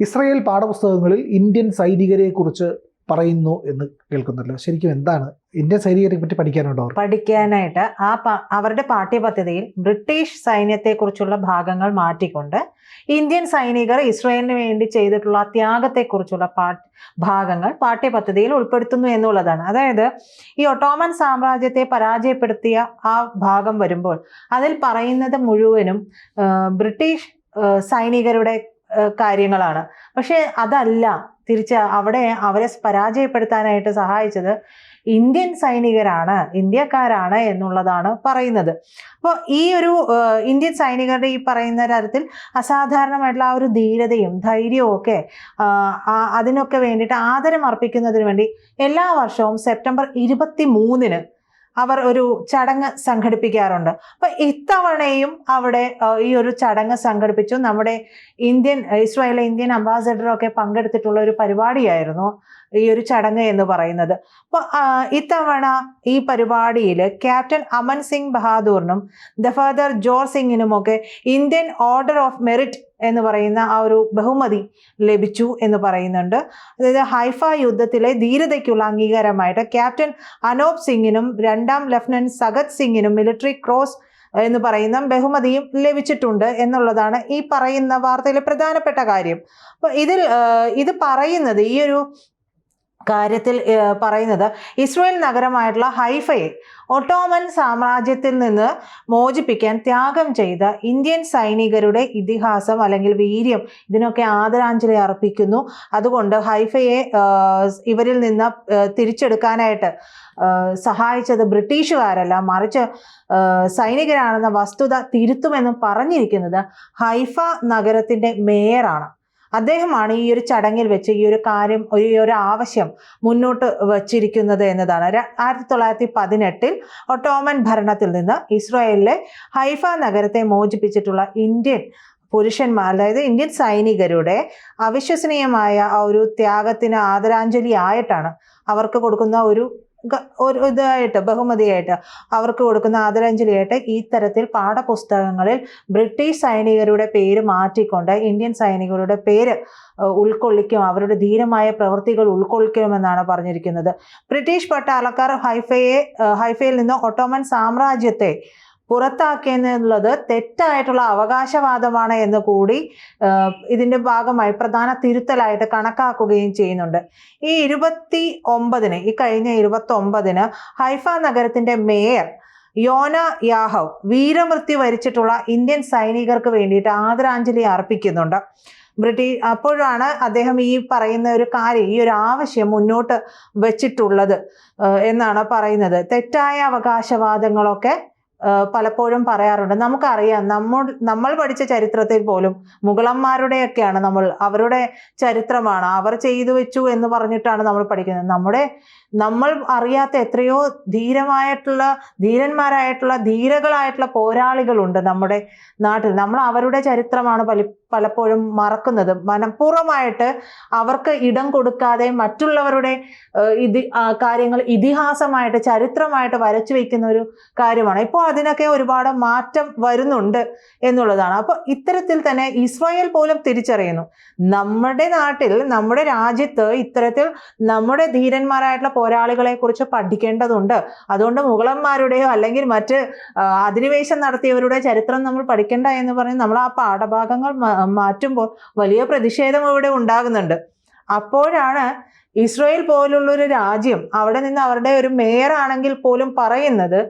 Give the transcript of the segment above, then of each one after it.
Israel പാഠപുസ്തകങ്ങളിൽ Indian സൈനികരെക്കുറിച്ച് പറയുന്നു എന്ന് കേൾക്കുന്നല്ലോ. ശരിക്കും എന്താണ്? ഇന്ത്യൻ സൈനികരെ പറ്റി പഠിക്കാനുണ്ടോ പഠിക്കാനായിട്ട് ആ അവരുടെ പാഠ്യപദ്ധതിയിൽ ബ്രിട്ടീഷ് സൈന്യത്തെക്കുറിച്ചുള്ള ഭാഗങ്ങൾ മാറ്റിക്കൊണ്ട് ഇന്ത്യൻ സൈനികർ ഇസ്രയേലിന് വേണ്ടി ചെയ്തിട്ടുള്ള ത്യാഗത്തെക്കുറിച്ചുള്ള ഭാഗങ്ങൾ പാഠ്യപദ്ധതിയിൽ ഉൾപ്പെടുത്തുന്നു എന്നുള്ളതാണ്. അതായത് ഈ ഒട്ടോമൻ സാമ്രാജ്യത്തെ പരാജയപ്പെടുത്തിയ ആ ഭാഗം വരുമ്പോൾ അതിൽ പറയുന്നത് മുഴുവനും ബ്രിട്ടീഷ് സൈനികരുടെ കാര്യങ്ങളാണ്. പക്ഷെ അതല്ല. തിരിച്ച് അവിടെ അവരെ പരാജയപ്പെടുത്താനായിട്ട് സഹായിച്ചത് ഇന്ത്യൻ സൈനികരാണ് ഇന്ത്യക്കാരാണ് എന്നുള്ളതാണ് പറയുന്നത്. അപ്പോൾ ഈ ഒരു ഇന്ത്യൻ സൈനികരുടെ ഈ പറയുന്ന തരത്തിൽ അസാധാരണമായിട്ടുള്ള ആ ഒരു ധീരതയും ധൈര്യവും ഒക്കെ അതിനൊക്കെ വേണ്ടിയിട്ട് ആദരം അർപ്പിക്കുന്നതിന് വേണ്ടി എല്ലാ വർഷവും സെപ്റ്റംബർ ഇരുപത്തി മൂന്നിന് അവർ ഒരു ചടങ്ങ് സംഘടിപ്പിക്കാറുണ്ട്. അപ്പൊ ഇത്തവണയും അവിടെ ഈ ഒരു ചടങ്ങ് സംഘടിപ്പിച്ചു. നമ്മുടെ ഇന്ത്യൻ ഇസ്രായേലിലെ ഇന്ത്യൻ അംബാസഡറൊക്കെ പങ്കെടുത്തിട്ടുള്ള ഒരു പരിപാടിയായിരുന്നു. ഈ ഒരു ചടങ്ങ് എന്ന് പറയുന്നത്. അപ്പോൾ ഇത്തവണ ഈ പരിപാടിയിൽ ക്യാപ്റ്റൻ അമൻ സിംഗ് ബഹാദൂറിനും ഫാദർ ജോർ സിംഗിനുമൊക്കെ ഇന്ത്യൻ ഓർഡർ ഓഫ് മെറിറ്റ് എന്ന് പറയുന്ന ആ ഒരു ബഹുമതി ലഭിച്ചു എന്ന് പറയുന്നുണ്ട്. അതായത് ഹൈഫ യുദ്ധത്തിലെ ധീരതയ്ക്കുള്ള അംഗീകാരമായിട്ട് ക്യാപ്റ്റൻ അനോപ് സിംഗിനും രണ്ടാം ലഫ്റ്റനന്റ് സഗത് സിംഗിനും മിലിറ്ററി ക്രോസ് എന്ന് പറയുന്ന ബഹുമതിയും ലഭിച്ചിട്ടുണ്ട് എന്നുള്ളതാണ് ഈ പറയുന്ന വാർത്തയിലെ പ്രധാനപ്പെട്ട കാര്യം. അപ്പോൾ ഇതിൽ ഇത് പറയുന്നത് ഈ ഒരു കാര്യത്തിൽ പറയുന്നത് ഇസ്രയേൽ നഗരമായിട്ടുള്ള ഹൈഫയെ ഒട്ടോമൻ സാമ്രാജ്യത്തിൽ നിന്ന് മോചിപ്പിക്കാൻ ത്യാഗം ചെയ്ത ഇന്ത്യൻ സൈനികരുടെ ഇതിഹാസം അല്ലെങ്കിൽ വീര്യം ഇതിനൊക്കെ ആദരാഞ്ജലി അർപ്പിക്കുന്നു. അതുകൊണ്ട് ഹൈഫയെ ഇവരിൽ നിന്ന് തിരിച്ചെടുക്കാനായിട്ട് സഹായിച്ചത് ബ്രിട്ടീഷുകാരല്ല മറിച്ച് സൈനികരാണെന്ന വസ്തുത തിരുത്തുമെന്നും പറഞ്ഞിരിക്കുന്നത് ഹൈഫ നഗരത്തിന്റെ മേയറാണ്. അദ്ദേഹമാണ് ഈ ഒരു ചടങ്ങിൽ വെച്ച് ഈ ഒരു കാര്യം ഈ ഒരു ആവശ്യം മുന്നോട്ട് വച്ചിരിക്കുന്നത് എന്നതാണ്. ആയിരത്തി തൊള്ളായിരത്തി പതിനെട്ടിൽ ഒട്ടോമൻ ഭരണത്തിൽ നിന്ന് ഇസ്രായേലിലെ ഹൈഫ നഗരത്തെ മോചിപ്പിച്ചിട്ടുള്ള ഇന്ത്യൻ പുരുഷന്മാർ അതായത് ഇന്ത്യൻ സൈനികരുടെ അവിശ്വസനീയമായ ആ ഒരു ത്യാഗത്തിന് ആദരാഞ്ജലി ആയിട്ടാണ് അവർക്ക് കൊടുക്കുന്ന ഒരു ഒരു ഇതായിട്ട് ബഹുമതിയായിട്ട് അവർക്ക് കൊടുക്കുന്ന ആദരാഞ്ജലിയായിട്ട് ഈ തരത്തിൽ പാഠപുസ്തകങ്ങളിൽ ബ്രിട്ടീഷ് സൈനികരുടെ പേര് മാറ്റിക്കൊണ്ട് ഇന്ത്യൻ സൈനികരുടെ പേര് ഉൾക്കൊള്ളിക്കും അവരുടെ ധീരമായ പ്രവൃത്തികൾ ഉൾക്കൊള്ളിക്കുമെന്നാണ് പറഞ്ഞിരിക്കുന്നത്. ബ്രിട്ടീഷ് പട്ടാളക്കാർ ഹൈഫയെ ഹൈഫയിൽ നിന്ന് ഒട്ടോമൻ സാമ്രാജ്യത്തെ പുറത്താക്കിയെന്നുള്ളത് തെറ്റായിട്ടുള്ള അവകാശവാദമാണ് എന്ന് കൂടി ഇതിന്റെ ഭാഗമായി പ്രധാന തിരുത്തലായിട്ട് കണക്കാക്കുകയും ചെയ്യുന്നുണ്ട്. ഈ ഇരുപത്തി ഒമ്പതിന് ഈ കഴിഞ്ഞ ഇരുപത്തി ഒമ്പതിന് ഹൈഫ നഗരത്തിന്റെ മേയർ യോന യാഹവ് വീരമൃത്യു വരിച്ചിട്ടുള്ള ഇന്ത്യൻ സൈനികർക്ക് വേണ്ടിയിട്ട് ആദരാഞ്ജലി അർപ്പിക്കുന്നുണ്ട്. ബ്രിട്ടീഷ് അപ്പോഴാണ് അദ്ദേഹം ഈ പറയുന്ന ഒരു കാര്യം ഈ ഒരു ആവശ്യം മുന്നോട്ട് വച്ചിട്ടുള്ളത് എന്നാണ് പറയുന്നത്. തെറ്റായ അവകാശവാദങ്ങളൊക്കെ പലപ്പോഴും പറയാറുണ്ട്. നമുക്കറിയാം നമ്മൾ നമ്മൾ പഠിച്ച ചരിത്രത്തിൽ പോലും മുഗളന്മാരുടെയൊക്കെയാണ് നമ്മൾ അവരുടെ ചരിത്രമാണ് അവർ ചെയ്തു വെച്ചു എന്ന് പറഞ്ഞിട്ടാണ് നമ്മൾ പഠിക്കുന്നത്. നമ്മുടെ നമ്മൾ അറിയാത്ത എത്രയോ ധീരമായിട്ടുള്ള ധീരന്മാരായിട്ടുള്ള ധീരകളായിട്ടുള്ള പോരാളികളുണ്ട് നമ്മുടെ നാട്ടിൽ. നമ്മൾ അവരുടെ ചരിത്രമാണ് പല പലപ്പോഴും മറക്കുന്നത്. മനഃപൂർവമായിട്ട് അവർക്ക് ഇടം കൊടുക്കാതെ മറ്റുള്ളവരുടെ ഇതി കാര്യങ്ങൾ ഇതിഹാസമായിട്ട് ചരിത്രമായിട്ട് വരച്ചു വയ്ക്കുന്ന ഒരു കാര്യമാണ്. ഇപ്പോൾ അതിനൊക്കെ ഒരുപാട് മാറ്റം വരുന്നുണ്ട് എന്നുള്ളതാണ്. അപ്പോൾ ഇത്തരത്തിൽ തന്നെ ഇസ്രായേൽ പോലും തിരിച്ചറിയുന്നു. നമ്മുടെ നാട്ടിൽ നമ്മുടെ രാജ്യത്ത് ഇത്തരത്തിൽ നമ്മുടെ ധീരന്മാരായിട്ടുള്ള പോരാളികളെ കുറിച്ച് പഠിക്കേണ്ടതുണ്ട്. അതുകൊണ്ട് മുഗളന്മാരുടെയോ അല്ലെങ്കിൽ മറ്റ് അധിനിവേശം നടത്തിയവരുടെ ചരിത്രം നമ്മൾ പഠിക്കേണ്ട എന്ന് പറഞ്ഞ് നമ്മൾ ആ പാഠഭാഗങ്ങൾ മാറ്റുമ്പോൾ വലിയ പ്രതിഷേധം ഇവിടെ ഉണ്ടാകുന്നുണ്ട്. അപ്പോഴാണ് ഇസ്രയേൽ പോലുള്ളൊരു രാജ്യം അവിടെ നിന്ന് അവരുടെ ഒരു മേയറാണെങ്കിൽ പോലും പറയുന്നത്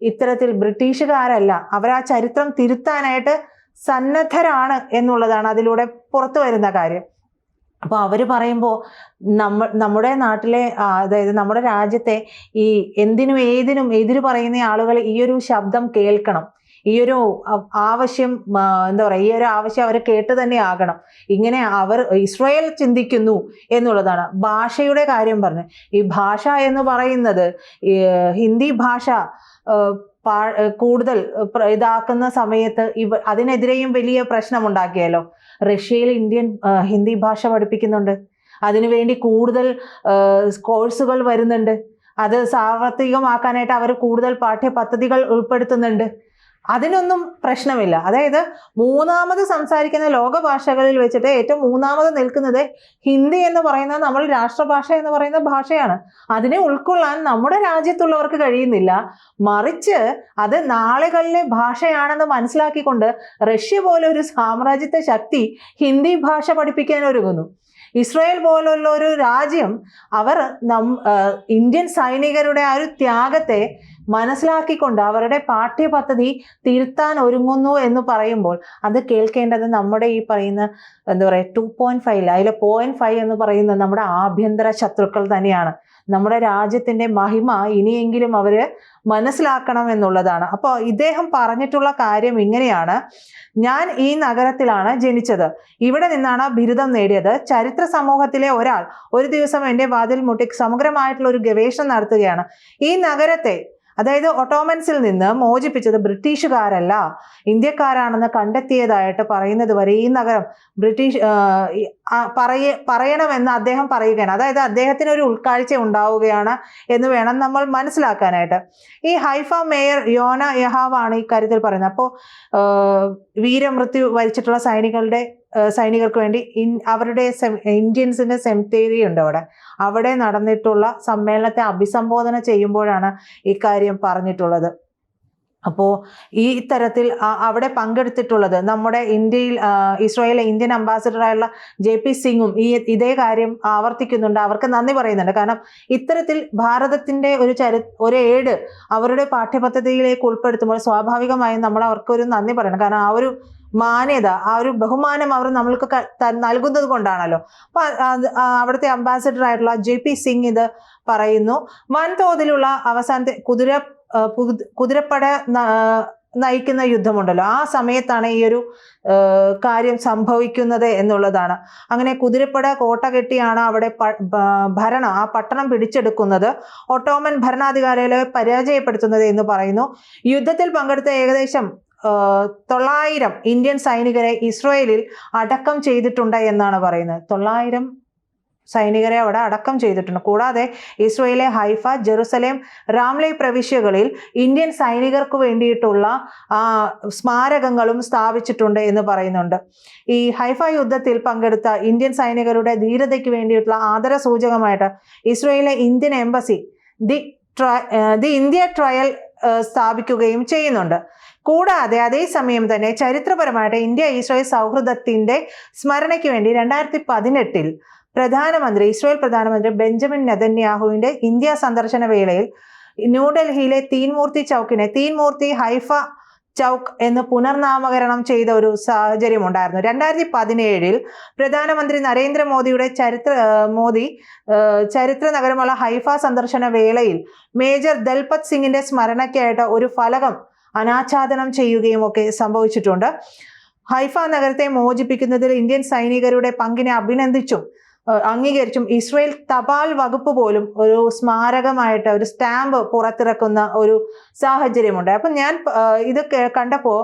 ഇത്തരത്തിൽ ബ്രിട്ടീഷുകാരല്ല അവർ ആ ചരിത്രം തിരുത്താനായിട്ട് സന്നദ്ധരാണ് എന്നുള്ളതാണ് അതിലൂടെ പുറത്തു വരുന്ന കാര്യം. അപ്പോൾ അവർ പറയുമ്പോൾ നമ്മ നമ്മുടെ നാട്ടിലെ അതായത് നമ്മുടെ രാജ്യത്തെ ഈ എന്തിനും ഏതിനും എതിര് പറയുന്ന ആളുകൾ ഈ ഒരു ശബ്ദം കേൾക്കണം. ഈ ഒരു ആവശ്യം എന്താ പറയുക ഈ ഒരു ആവശ്യം അവർ കേട്ട് തന്നെ ആകണം. ഇങ്ങനെ അവർ ഇസ്രായേൽ ചിന്തിക്കുന്നു എന്നുള്ളതാണ്. ഭാഷയുടെ കാര്യം പറഞ്ഞു. ഈ ഭാഷ എന്ന് പറയുന്നത് ഹിന്ദി ഭാഷ കൂടുതൽ ഇതാക്കുന്ന സമയത്ത് ഇവ അതിനെതിരെയും വലിയ പ്രശ്നം പ്രശ്നമുണ്ടാക്കിയല്ലോ. റഷ്യയിൽ ഇന്ത്യൻ ഹിന്ദി ഭാഷ പഠിപ്പിക്കുന്നുണ്ട്. അതിനുവേണ്ടി കൂടുതൽ കോഴ്സുകൾ വരുന്നുണ്ട്. അത് സാർവത്രികമാക്കാനായിട്ട് അവർ കൂടുതൽ പാഠ്യപദ്ധതികൾ ഉൾപ്പെടുത്തുന്നുണ്ട്. അതിനൊന്നും പ്രശ്നമില്ല. അതായത് മൂന്നാമത് സംസാരിക്കുന്ന ലോക ഭാഷകളിൽ വെച്ചിട്ട് ഏറ്റവും മൂന്നാമത് നിൽക്കുന്നത് ഹിന്ദി എന്ന് പറയുന്ന നമ്മൾ രാഷ്ട്രഭാഷ എന്ന് പറയുന്ന ഭാഷയാണ്. അതിനെ ഉൾക്കൊള്ളാൻ നമ്മുടെ രാജ്യത്തുള്ളവർക്ക് കഴിയുന്നില്ല. മറിച്ച് അത് നാളുകളിലെ ഭാഷയാണെന്ന് മനസ്സിലാക്കിക്കൊണ്ട് റഷ്യ പോലെ ഒരു സാമ്രാജ്യത്തെ ശക്തി ഹിന്ദി ഭാഷ പഠിപ്പിക്കാൻ ഒരുങ്ങുന്നു. ഇസ്രായേൽ പോലുള്ള ഒരു രാജ്യം അവർ നം ഇന്ത്യൻ സൈനികരുടെ ആ ഒരു ത്യാഗത്തെ മനസ്സിലാക്കിക്കൊണ്ട് അവരുടെ പാഠ്യപദ്ധതി തിരുത്താൻ ഒരുങ്ങുന്നു എന്ന് പറയുമ്പോൾ അത് കേൾക്കേണ്ടത് നമ്മുടെ ഈ പറയുന്ന എന്താ പറയുക ടു പോയിന്റ് ഫൈവ് അതിലെ പോയിന്റ് ഫൈവ് എന്ന് പറയുന്നത് നമ്മുടെ ആഭ്യന്തര ശത്രുക്കൾ തന്നെയാണ്. നമ്മുടെ രാജ്യത്തിന്റെ മഹിമ ഇനിയെങ്കിലും അവർ മനസ്സിലാക്കണം എന്നുള്ളതാണ്. അപ്പോൾ ഇദ്ദേഹം പറഞ്ഞിട്ടുള്ള കാര്യം ഇങ്ങനെയാണ്. ഞാൻ ഈ നഗരത്തിലാണ് ജനിച്ചത്. ഇവിടെ നിന്നാണ് ബിരുദം നേടിയത്. ചരിത്ര സമൂഹത്തിലെ ഒരാൾ ഒരു ദിവസം എന്റെ വാതിൽ മുട്ടി സമഗ്രമായിട്ടുള്ള ഒരു ഗവേഷണം നടത്തുകയാണ്. ഈ നഗരത്തെ അതായത് ഒട്ടോമൻസിൽ നിന്ന് മോചിപ്പിച്ചത് ബ്രിട്ടീഷുകാരല്ല. ഇന്ത്യക്കാരാണെന്ന് കണ്ടെത്തിയതായിട്ട് പറയുന്നത് വരെ ഈ നഗരം ബ്രിട്ടീഷ് പറയ പറയണമെന്ന് അദ്ദേഹം പറയുകയാണ്. അതായത് അദ്ദേഹത്തിന് ഒരു ഉൾക്കാഴ്ച ഉണ്ടാവുകയാണ് എന്ന് വേണം നമ്മൾ മനസ്സിലാക്കാനായിട്ട്. ഈ ഹൈഫ മേയർ യോന യഹാവാണ് ഈ കാര്യത്തിൽ പറയുന്നത്. അപ്പോൾ വീരമൃത്യു വരിച്ചിട്ടുള്ള സൈനികളുടെ സൈനികർക്ക് വേണ്ടി ഇൻ അവരുടെ ഇന്ത്യൻസിന്റെ സെമിത്തേരി ഉണ്ട് അവിടെ. അവിടെ നടന്നിട്ടുള്ള സമ്മേളനത്തെ അഭിസംബോധന ചെയ്യുമ്പോഴാണ് ഇക്കാര്യം പറഞ്ഞിട്ടുള്ളത്. അപ്പോൾ ഈ തരത്തിൽ അവിടെ പങ്കെടുത്തിട്ടുള്ളത് നമ്മുടെ ഇന്ത്യയിൽ ഇസ്രായേലിലെ ഇന്ത്യൻ അംബാസിഡറായുള്ള ജെ പി സിംഗും ഈ ഇതേ കാര്യം ആവർത്തിക്കുന്നുണ്ട്. അവർക്ക് നന്ദി പറയുന്നുണ്ട്. കാരണം ഇത്തരത്തിൽ ഭാരതത്തിന്റെ ഒരു ചരി ഒരു ഏട് അവരുടെ പാഠ്യപദ്ധതിയിലേക്ക് ഉൾപ്പെടുത്തുമ്പോൾ സ്വാഭാവികമായും നമ്മൾ അവർക്കൊരു നന്ദി പറയണം. കാരണം ആ ഒരു മാന്യത ആ ഒരു ബഹുമാനം അവർ നമ്മൾക്ക് നൽകുന്നത് കൊണ്ടാണല്ലോ. അവിടുത്തെ അംബാസിഡർ ആയിട്ടുള്ള ജെ പി സിംഗ് ഇത് പറയുന്നു. വൻതോതിലുള്ള അവസാനത്തെ കുതിര കുതിരപ്പട നയിക്കുന്ന യുദ്ധമുണ്ടല്ലോ. ആ സമയത്താണ് ഈ ഒരു കാര്യം സംഭവിക്കുന്നത് എന്നുള്ളതാണ്. അങ്ങനെ കുതിരപ്പട കോട്ട കെട്ടിയാണ് അവിടെ ഭരണം ആ പട്ടണം പിടിച്ചെടുക്കുന്നത്. ഒട്ടോമൻ ഭരണാധികാരികളെ പരാജയപ്പെടുത്തുന്നത് എന്ന് പറയുന്നു. യുദ്ധത്തിൽ പങ്കെടുത്ത ഏകദേശം തൊള്ളായിരം ഇന്ത്യൻ സൈനികരെ ഇസ്രയേലിൽ അടക്കം ചെയ്തിട്ടുണ്ട് എന്നാണ് പറയുന്നത്. തൊള്ളായിരം സൈനികരെ അവിടെ അടക്കം ചെയ്തിട്ടുണ്ട്. കൂടാതെ ഇസ്രയേലിലെ ഹൈഫ ജെറുസലേം റാംലെ പ്രവിശ്യകളിൽ ഇന്ത്യൻ സൈനികർക്ക് വേണ്ടിയിട്ടുള്ള സ്മാരകങ്ങളും സ്ഥാപിച്ചിട്ടുണ്ട് എന്ന് പറയുന്നുണ്ട്. ഈ ഹൈഫ യുദ്ധത്തിൽ പങ്കെടുത്ത ഇന്ത്യൻ സൈനികരുടെ ധീരതയ്ക്ക് വേണ്ടിയിട്ടുള്ള ആദര സൂചകമായിട്ട് ഇസ്രയേലിലെ ഇന്ത്യൻ എംബസി ദി ട്രയ ദി ഇന്ത്യ ട്രയൽ സ്ഥാപിക്കുകയും ചെയ്യുന്നുണ്ട്. കൂടാതെ അതേസമയം തന്നെ ചരിത്രപരമായിട്ട് ഇന്ത്യ ഇസ്രായേൽ സൗഹൃദത്തിന്റെ സ്മരണയ്ക്ക് വേണ്ടി രണ്ടായിരത്തി പതിനെട്ടിൽ പ്രധാനമന്ത്രി ഇസ്രായേൽ പ്രധാനമന്ത്രി ബെഞ്ചമിൻ നെതന്യാഹുവിന്റെ ഇന്ത്യ സന്ദർശന വേളയിൽ ന്യൂഡൽഹിയിലെ തീൻമൂർത്തി ചൗക്കിനെ തീൻമൂർത്തി ഹൈഫ ചൗക്ക് എന്ന് പുനർനാമകരണം ചെയ്ത ഒരു സാഹചര്യം ഉണ്ടായിരുന്നു. രണ്ടായിരത്തി പതിനേഴിൽ പ്രധാനമന്ത്രി നരേന്ദ്രമോദിയുടെ ചരിത്ര മോദി ചരിത്ര നഗരമുള്ള ഹൈഫ സന്ദർശന വേളയിൽ മേജർ ദൽപത് സിംഗിന്റെ സ്മരണയ്ക്കായിട്ട് ഒരു ഫലകം അനാച്ഛാദനം ചെയ്യുകയും ഒക്കെ സംഭവിച്ചിട്ടുണ്ട്. ഹൈഫ നഗരത്തെ മോചിപ്പിക്കുന്നതിൽ ഇന്ത്യൻ സൈനികരുടെ പങ്കിനെ അഭിനന്ദിച്ചും അംഗീകരിച്ചും ഇസ്രയേൽ തപാൽ വകുപ്പ് പോലും ഒരു സ്മാരകമായിട്ട് ഒരു സ്റ്റാമ്പ് പുറത്തിറക്കുന്ന ഒരു സാഹചര്യമുണ്ട്. അപ്പം ഞാൻ ഇത് കണ്ടപ്പോൾ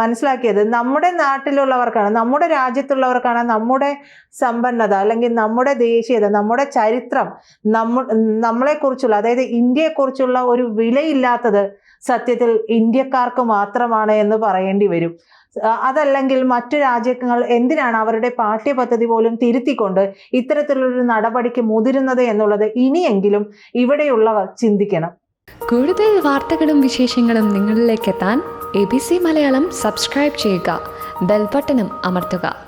മനസ്സിലാക്കിയത് നമ്മുടെ നാട്ടിലുള്ളവർക്കാണ് നമ്മുടെ രാജ്യത്തുള്ളവർക്കാണ് നമ്മുടെ സമ്പന്നത അല്ലെങ്കിൽ നമ്മുടെ ദേശീയത നമ്മുടെ ചരിത്രം നമ്മ നമ്മളെക്കുറിച്ചുള്ള അതായത് ഇന്ത്യയെക്കുറിച്ചുള്ള ഒരു വിലയില്ലാത്തത് സത്യത്തിൽ ഇന്ത്യക്കാർക്ക് മാത്രമാണ് എന്ന് പറയേണ്ടി വരും. അതല്ലെങ്കിൽ മറ്റു രാജ്യങ്ങൾ എന്തിനാണ് അവരുടെ പാഠ്യപദ്ധതി പോലും തിരുത്തിക്കൊണ്ട് ഇത്തരത്തിലുള്ളൊരു നടപടിക്ക് മുതിരുന്നത് എന്നുള്ളത് ഇനിയെങ്കിലും ഇവിടെയുള്ളവർ ചിന്തിക്കണം. കൂടുതൽ വാർത്തകളും വിശേഷങ്ങളും നിങ്ങളിലേക്ക് എത്താൻ A B C Malayalam subscribe ചെയ്യുക. ബെൽബട്ടനും അമർത്തുക.